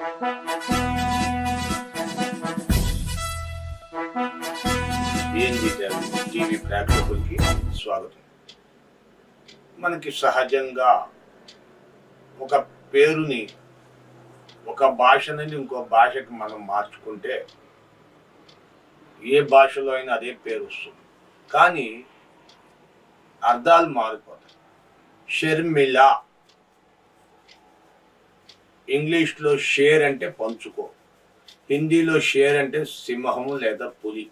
TV ప్రేక్షకులకి స్వాగతం. మనకి సహజంగా ఒక పేరుని ఒక భాష నుండి ఇంకో భాషకి మనం మార్చుకుంటే ఏ భాషలో అయినా అదే పేరు వస్తుంది. కానీ అర్థాలు మారిపోతాయి. షర్మిళ ఇంగ్లీష్లో షేర్ అంటే పంచుకో. హిందీలో షేర్ అంటే సింహము లేదా పులి.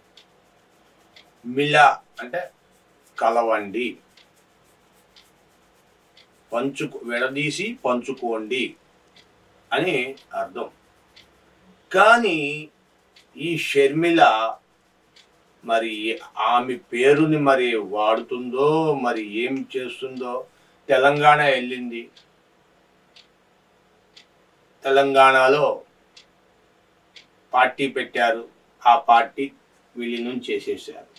మిలా అంటే కలవండి. పంచుకు విడదీసి పంచుకోండి అని అర్థం. కానీ ఈ షర్మిల మరి ఆమె పేరుని మరి వాడుతుందో మరి ఏం చేస్తుందో తెలంగాణ వెళ్ళింది. తెలంగాణలో పార్టీ పెట్టారు. ఆ పార్టీ విలీనం చేసేసారు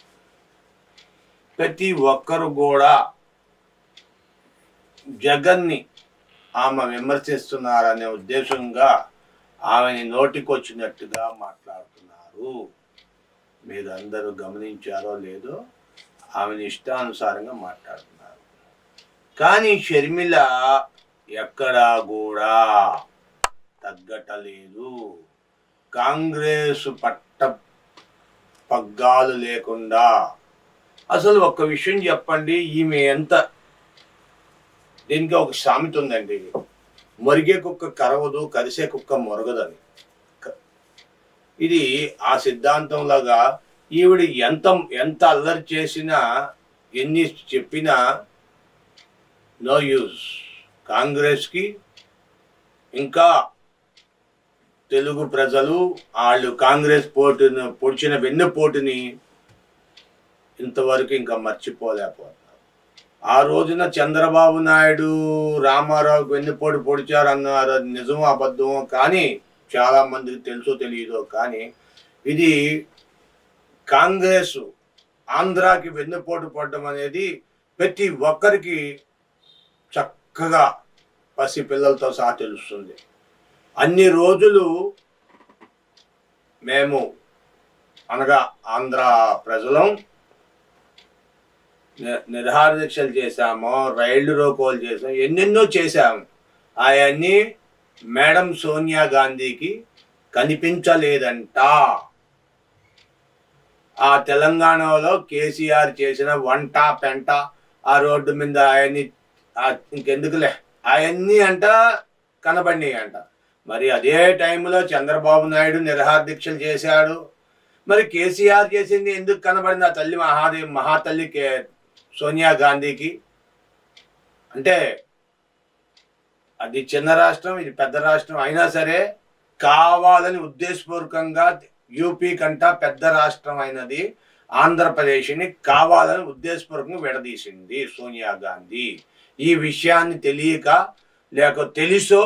ప్రతి ఒక్కరు కూడా జగన్ని ఆమె విమర్శిస్తున్నారనే ఉద్దేశంగా ఆమెని నోటికొచ్చినట్టుగా మాట్లాడుతున్నారు. మీరు అందరూ గమనించారో లేదో ఆమెను ఇష్టానుసారంగా మాట్లాడుతున్నారు. కానీ షర్మిల ఎక్కడా కూడా తగ్గటలేదు. కాంగ్రెస్ పట్ట పగ్గాలు లేకుండా. అసలు ఒక్క విషయం చెప్పండి ఈమె ఎంత దీనికి ఒక సామెత ఉందండి. మొరిగే కుక్క కరవదు కరిసే కుక్క మొరగదని. ఇది ఆ సిద్ధాంతంలాగా ఈవిడ ఎంత ఎంత అల్లరి చేసినా ఎన్ని చెప్పినా నో యూజ్. కాంగ్రెస్కి ఇంకా తెలుగు ప్రజలు వాళ్ళు కాంగ్రెస్ పోటును పొడిచిన వెన్నుపోటుని ఇంతవరకు ఇంకా మర్చిపోలేకపోతున్నారు. ఆ రోజున చంద్రబాబు నాయుడు రామారావు వెన్నుపోటు పొడిచారు అన్నారు అది నిజమో అబద్ధమో కానీ చాలా మందికి తెలుసో తెలియదో కానీ ఇది కాంగ్రెస్ ఆంధ్రాకి వెన్నుపోటు పడడం అనేది ప్రతి ఒక్కరికి చక్కగా పసి పిల్లలతో సహా తెలుస్తుంది. అన్ని రోజులు మేము అనగా ఆంధ్ర ప్రజలం ని- నిరహార దీక్షలు చేశాము రైళ్ళు రోకోలు చేసాము ఎన్నెన్నో చేశాము. అవన్నీ మేడం సోనియా గాంధీకి కనిపించలేదంట. ఆ తెలంగాణలో కేసీఆర్ చేసిన వంట పెంట ఆ రోడ్డు మీద అవన్నీ ఇంకెందుకులే అవన్నీ అంట కనబడినాయి అంట. మరి అదే టైంలో చంద్రబాబు నాయుడు నిరహార దీక్షలు చేశాడు. మరి కేసీఆర్ చేసింది ఎందుకు కనబడింది ఆ తల్లి మహాదేవి మహాతల్లి కే సోనియా గాంధీకి? అంటే అది చిన్న రాష్ట్రం ఇది పెద్ద రాష్ట్రం అయినా సరే కావాలని ఉద్దేశపూర్వకంగా యూపీ కంట పెద్ద రాష్ట్రం అయినది ఆంధ్రప్రదేశ్ని కావాలని ఉద్దేశపూర్వకంగా విడదీసింది సోనియా గాంధీ. ఈ విషయాన్ని తెలియక లేక తెలుసో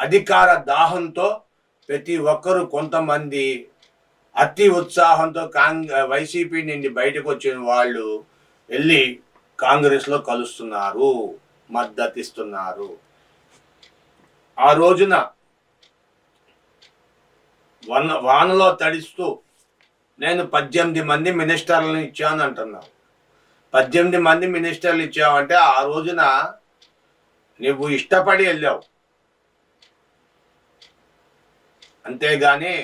అధికార దాహంతో ప్రతి ఒక్కరూ కొంతమంది అతి ఉత్సాహంతో కాంగ్ వైసీపీ నుండి బయటకు వచ్చిన వాళ్ళు వెళ్ళి కాంగ్రెస్లో కలుస్తున్నారు మద్దతిస్తున్నారు. ఆ రోజున వన వానలో తడిస్తూ నేను పద్దెనిమిది మంది మినిస్టర్లను ఇచ్చాను అంటున్నావు పద్దెనిమిది మంది మినిస్టర్లు ఇచ్చావంటే ఆ రోజున నువ్వు ఇష్టపడి వెళ్ళావు. అంతేగాని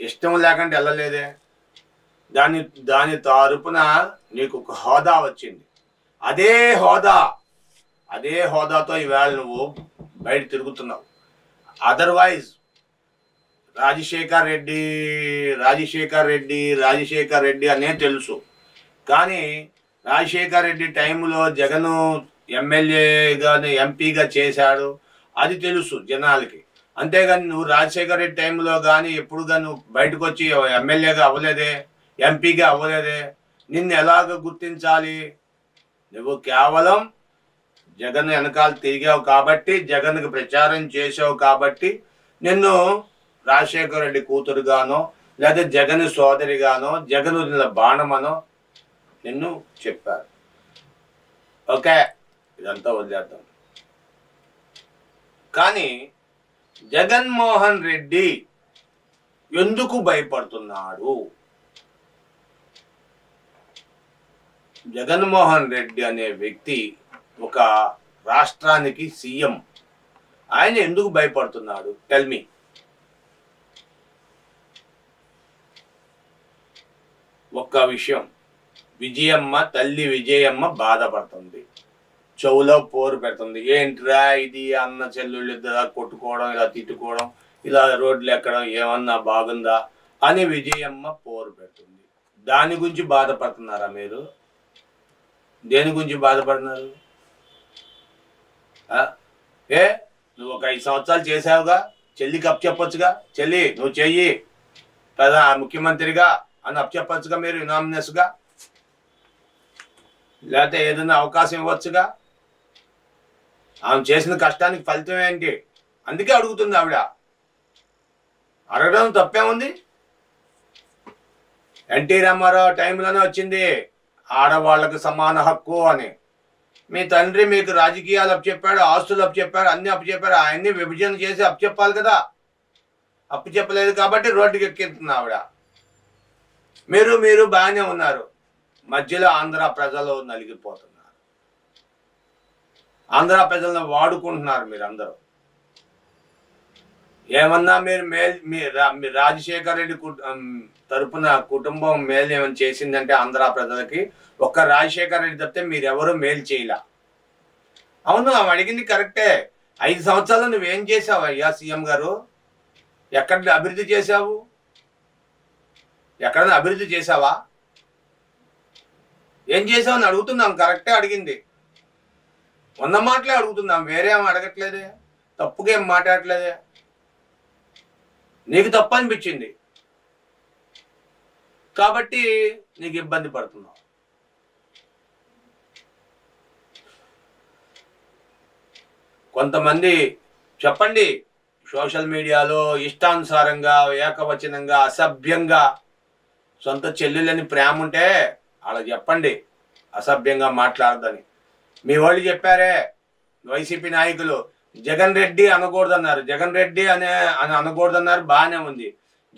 ఇష్టం లేకుండా వెళ్ళలేదే. దాని దాని తరపున నీకు ఒక హోదా వచ్చింది. అదే హోదా అదే హోదాతో ఈవేళ నువ్వు బయట తిరుగుతున్నావు. అదర్వైజ్ రాజశేఖర్ రెడ్డి రాజశేఖర్ రెడ్డి రాజశేఖర్ రెడ్డి అనే తెలుసు. కానీ రాజశేఖర్ రెడ్డి టైంలో జగన్ ఎమ్మెల్యేగా ఎంపీగా చేశాడు. అది తెలుసు జనాలకి. అంతేగాని నువ్వు రాజశేఖర్ రెడ్డి టైంలో కానీ ఎప్పుడు కానీ నువ్వు బయటకు వచ్చి ఎమ్మెల్యేగా అవ్వలేదే ఎంపీగా అవ్వలేదే నిన్ను ఎలాగ గుర్తించాలి? నువ్వు కేవలం జగన్ వెనకాల తిరిగావు కాబట్టి జగన్కి ప్రచారం చేసావు కాబట్టి నిన్ను రాజశేఖర రెడ్డి కూతురుగానో లేదా జగన్ సోదరిగానో జగన్ బాణమనో నిన్ను చెప్పారు. ఓకే ఇదంతా వదిలేద్దాం. కానీ జగన్మోహన్ రెడ్డి ఎందుకు భయపడుతున్నాడు? జగన్మోహన్ రెడ్డి అనే వ్యక్తి ఒక రాష్ట్రానికి సీఎం. ఆయన ఎందుకు భయపడుతున్నాడు? టెల్మి ఒక్క విషయం. విజయమ్మ తల్లి విజయమ్మ బాధపడుతుంది. చెవులో పోరు పెడుతుంది. ఏంట్రా ఇది అన్న చెల్లెళ్ళు ఇద్దరు కొట్టుకోవడం ఇలా తిట్టుకోవడం ఇలా రోడ్లు ఎక్కడం ఏమన్నా బాగుందా అని విజయమ్మ పోరు పెడుతుంది. దాని గురించి బాధపడుతున్నారా మీరు? దేని గురించి బాధపడుతున్నారు? ఏ? నువ్వు ఒక ఐదు సంవత్సరాలు చేసావుగా చెల్లికి అప్ చెప్పొచ్చుగా? చెల్లి నువ్వు చెయ్యి. కదా ముఖ్యమంత్రిగా అని అప్ చెప్పొచ్చుగా మీరు యునామినస్గా లేకపోతే ఏదైనా అవకాశం ఇవ్వచ్చుగా? ఆమె చేసిన కష్టానికి ఫలితం ఏంటి? అందుకే అడుగుతుంది ఆవిడ. అడగడం తప్పేముంది? ఎన్టీ రామారావు టైంలోనే వచ్చింది. ఆడవాళ్ళకు సమాన హక్కు అని. మీ తండ్రి మీకు రాజకీయాలు అప్పచెప్పాడు ఆస్తులు అప్పచెప్పాడు అన్ని అప్పచెప్పాడు. ఆయన్ని విభజన చేసి అప్పచెప్పాలి కదా. అప్పు చెప్పలేదు కాబట్టి రోడ్డుకి ఎక్కిస్తుంది ఆవిడ. మీరు మీరు బాగానే ఉన్నారు. మధ్యలో ఆంధ్ర ప్రజలు నలిగిపోతున్నారు. ఆంధ్ర ప్రజలను వాడుకుంటున్నారు మీరు అందరూ ఏమన్నా మీరు మేల్ మీ రా- మీ రాజశేఖర రెడ్డి తరపున కుటుంబం మేలు ఏమైనా చేసిందంటే ఆంధ్ర ప్రజలకి ఒక్క రాజశేఖర రెడ్డి తప్పితే మీరెవరూ మేలు చేయలే. అవును ఆమె అడిగింది కరెక్టే. ఐదు సంవత్సరాలు నువ్వేం చేసావు అయ్యా సీఎం గారు? ఎక్కడ అభివృద్ధి చేశావు? ఎక్కడైనా అభివృద్ధి చేసావా ఏం చేసావు అని అడుగుతున్నాం కరెక్టే అడిగింది. వంద మాటలే అడుగుతున్నాం వేరే అడగట్లేదే తప్పుగా ఏం మాట్లాడట్లేదే. నీకు తప్పు అనిపించింది. కాబట్టి నీకు ఇబ్బంది పడుతున్నావు. కొంతమంది చెప్పండి సోషల్ మీడియాలో ఇష్టానుసారంగా ఏకవచనంగా అసభ్యంగా సొంత చెల్లెలని ప్రేమ ఉంటే అలా చెప్పండి అసభ్యంగా మాట్లాడదని మీ వాళ్ళు చెప్పారే వైసీపీ నాయకులు జగన్ రెడ్డి అనకూడదన్నారు జగన్ రెడ్డి అనే అని అనకూడదన్నారు బాగానే ఉంది.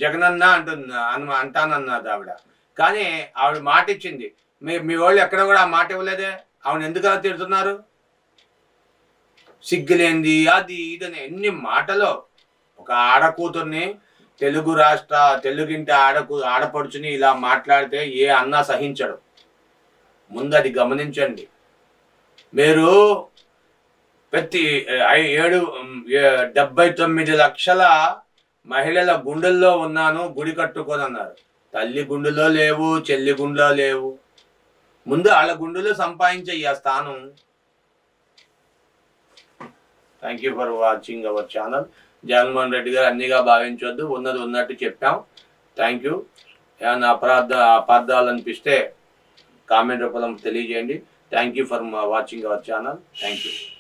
జగన్ అన్న అంటుంది అను అంటానన్నది ఆవిడ. కానీ ఆవిడ మాట ఇచ్చింది మీ మీ వాళ్ళు ఎక్కడ కూడా ఆ మాట ఇవ్వలేదే? ఆవిడ ఎందుకు అలా తిడుతున్నారు? సిగ్గులేంది అది ఇదని ఎన్ని మాటలు ఒక ఆడకూతుర్ని తెలుగు రాష్ట్ర తెలుగింటి ఆడకు ఆడపడుచుని ఇలా మాట్లాడితే ఏ అన్నా సహించడు. ముందు అది గమనించండి. మీరు ప్రతి ఐ- ఏడు డెబ్బై తొమ్మిది లక్షల మహిళల గుండెల్లో ఉన్నాను గుడి కట్టుకోనన్నారు. తల్లి గుండెలో లేవు చెల్లి గుండెలో లేవు. ముందు వాళ్ళ గుండెలో సంపాదించే ఈ స్థానం. Thank you for watching our channel Jaganmohan Reddy గారు అన్నిగా భావించవద్దు ఉన్నది ఉన్నట్టు చెప్పాం. థ్యాంక్ యూ ఏమైనా అపరాధ అపార్థాలు అనిపిస్తే కామెంట్ రూపంలో తెలియజేయండి. Thank you for watching our channel. Thank you.